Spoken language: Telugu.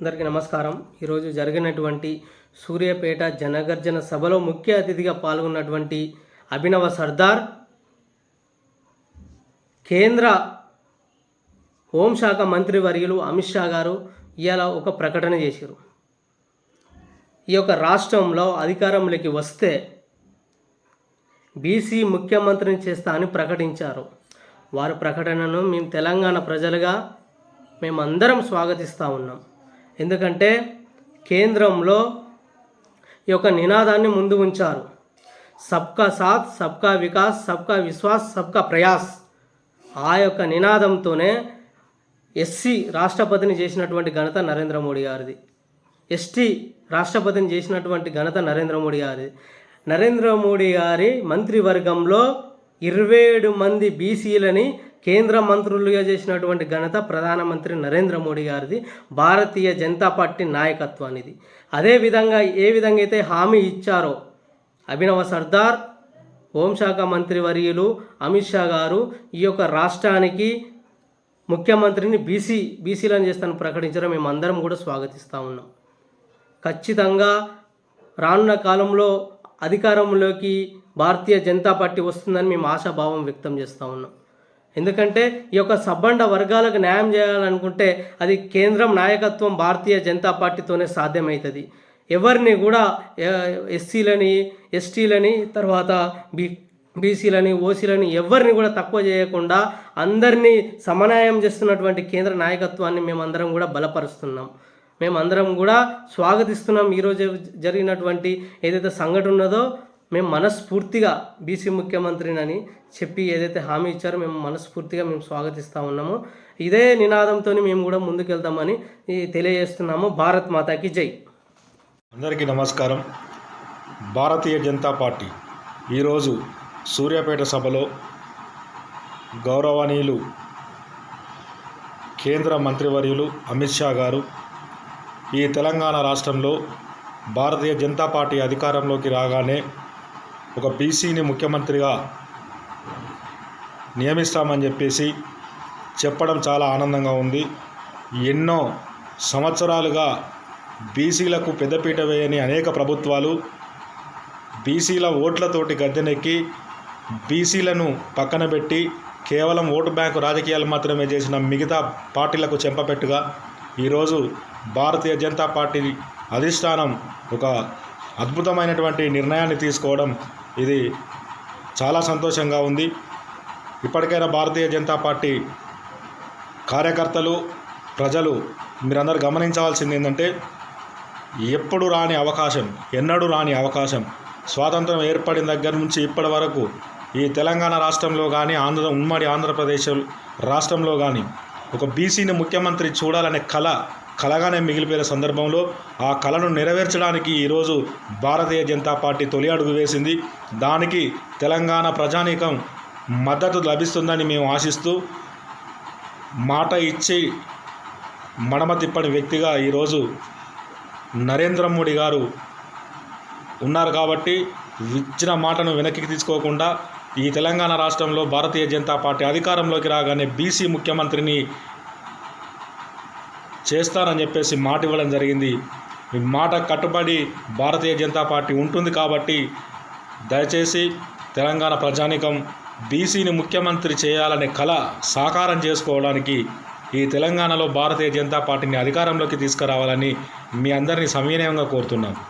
అందరికీ నమస్కారం. ఈరోజు జరిగినటువంటి సూర్యాపేట జనగర్జన సభలో ముఖ్య అతిథిగా పాల్గొన్నటువంటి అభినవ సర్దార్ కేంద్ర హోంశాఖ మంత్రి వర్యులు అమిత్ షా గారు ఇవాళ ఒక ప్రకటన చేశారు. ఈ యొక్క రాష్ట్రంలో అధికారంలోకి వస్తే బీసీ ముఖ్యమంత్రిని చేస్తా అని ప్రకటించారు. వారి ప్రకటనను మేము తెలంగాణ ప్రజలుగా మేమందరం స్వాగతిస్తూ ఉన్నాం. ఎందుకంటే కేంద్రంలో ఈ యొక్క నినాదాన్ని ముందు ఉంచారు. సబ్కా సాత్ సబ్కా వికాస్ సబ్కా విశ్వాస్ సబ్కా ప్రయాస్. ఆ యొక్క నినాదంతోనే ఎస్సీ రాష్ట్రపతిని చేసినటువంటి ఘనత నరేంద్ర మోడీ గారిది. ఎస్టీ రాష్ట్రపతిని చేసినటువంటి ఘనత నరేంద్ర మోడీ గారిది. నరేంద్ర మోడీ గారి మంత్రివర్గంలో ఇరవై ఏడు మంది బీసీలని కేంద్ర మంత్రులుగా చేసినటువంటి ఘనత ప్రధానమంత్రి నరేంద్ర మోడీ గారిది భారతీయ జనతా పార్టీ నాయకత్వానిది. అదేవిధంగా ఏ విధంగా అయితే హామీ ఇచ్చారో అభినవ సర్దార్ హోంశాఖ మంత్రి వర్యులు అమిత్ షా గారు ఈ యొక్క రాష్ట్రానికి ముఖ్యమంత్రిని బీసీ బీసీలను చేస్తాను ప్రకటించడం మేము అందరం కూడా స్వాగతిస్తూ ఉన్నాం. ఖచ్చితంగా రానున్న కాలంలో అధికారంలోకి భారతీయ జనతా పార్టీ వస్తుందని మేము ఆశాభావం వ్యక్తం చేస్తూ ఉన్నాం. ఎందుకంటే ఈ యొక్క సబ్బండ వర్గాలకు న్యాయం చేయాలనుకుంటే అది కేంద్రం నాయకత్వం భారతీయ జనతా పార్టీతోనే సాధ్యమవుతుంది ఎవరిని కూడా ఎస్సీలని ఎస్టీలని తర్వాత బీ బీసీలని ఓసీలని ఎవరిని కూడా తక్కువ చేయకుండా అందరినీ సమన్వయం చేస్తున్నటువంటి కేంద్ర నాయకత్వాన్ని మేమందరం కూడా బలపరుస్తున్నాం. మేమందరం కూడా స్వాగతిస్తున్నాం. ఈరోజు జరిగినటువంటి ఏదైతే సంఘటన ఉన్నదో మేము మనస్ఫూర్తిగా బీసీ ముఖ్యమంత్రినని చెప్పి ఏదైతే హామీ ఇచ్చారో మేము మనస్ఫూర్తిగా మేము స్వాగతిస్తూ ఉన్నాము. ఇదే నినాదంతో మేము కూడా ముందుకెళ్తామని తెలియజేస్తున్నాము. భారత్ మాతాకి జై. అందరికీ నమస్కారం. భారతీయ జనతా పార్టీ ఈరోజు సూర్యాపేట సభలో గౌరవనీయులు కేంద్ర మంత్రివర్యులు అమిత్ షా గారు ఈ తెలంగాణ రాష్ట్రంలో భారతీయ జనతా పార్టీ అధికారంలోకి రాగానే ఒక బీసీని ముఖ్యమంత్రిగా నియమిస్తామని చెప్పేసి చెప్పడం చాలా ఆనందంగా ఉంది. ఎన్నో సంవత్సరాలుగా బీసీలకు పెద్దపీట వేయని అనేక ప్రభుత్వాలు బీసీల ఓట్లతోటి గద్దెనెక్కి బీసీలను పక్కన పెట్టి కేవలం ఓటు బ్యాంకు రాజకీయాలు మాత్రమే చేసిన మిగతా పార్టీలకు చెంపపెట్టుగా ఈరోజు భారతీయ జనతా పార్టీ అధిష్టానం ఒక అద్భుతమైనటువంటి నిర్ణయాన్ని తీసుకోవడం ఇది చాలా సంతోషంగా ఉంది. ఇప్పటికైనా భారతీయ జనతా పార్టీ కార్యకర్తలు ప్రజలు మీరందరూ గమనించవలసింది ఏంటంటే ఎప్పుడు రాని అవకాశం ఎన్నడూ రాని అవకాశం స్వాతంత్రం ఏర్పడిన దగ్గర నుంచి ఇప్పటి వరకు ఈ తెలంగాణ రాష్ట్రంలో కానీ ఆంధ్ర ఉమ్మడి ఆంధ్రప్రదేశ్ రాష్ట్రంలో కానీ ఒక బీసీని ముఖ్యమంత్రి చూడాలనే కళ కలగానే మిగిలిపోయిన సందర్భంలో ఆ కళను నెరవేర్చడానికి ఈరోజు భారతీయ జనతా పార్టీ తొలి అడుగు వేసింది. దానికి తెలంగాణ ప్రజానీకం మద్దతు లభిస్తుందని మేము ఆశిస్తూ మాట ఇచ్చి మడమ తిప్పని వ్యక్తిగా ఈరోజు నరేంద్ర మోడీ గారు ఉన్నారు కాబట్టి ఇచ్చిన మాటను వెనక్కి తీసుకోకుండా ఈ తెలంగాణ రాష్ట్రంలో భారతీయ జనతా పార్టీ అధికారంలోకి రాగానే బీసీ ముఖ్యమంత్రిని చేస్తానని చెప్పేసి మాట ఇవ్వడం జరిగింది. ఈ మాట కట్టుబడి భారతీయ జనతా పార్టీ ఉంటుంది కాబట్టి దయచేసి తెలంగాణ ప్రజానికం బీసీని ముఖ్యమంత్రి చేయాలనే కళ సాకారం చేసుకోవడానికి ఈ తెలంగాణలో భారతీయ జనతా పార్టీని అధికారంలోకి తీసుకురావాలని మీ అందరినీ సవినయంగా కోరుతున్నాను.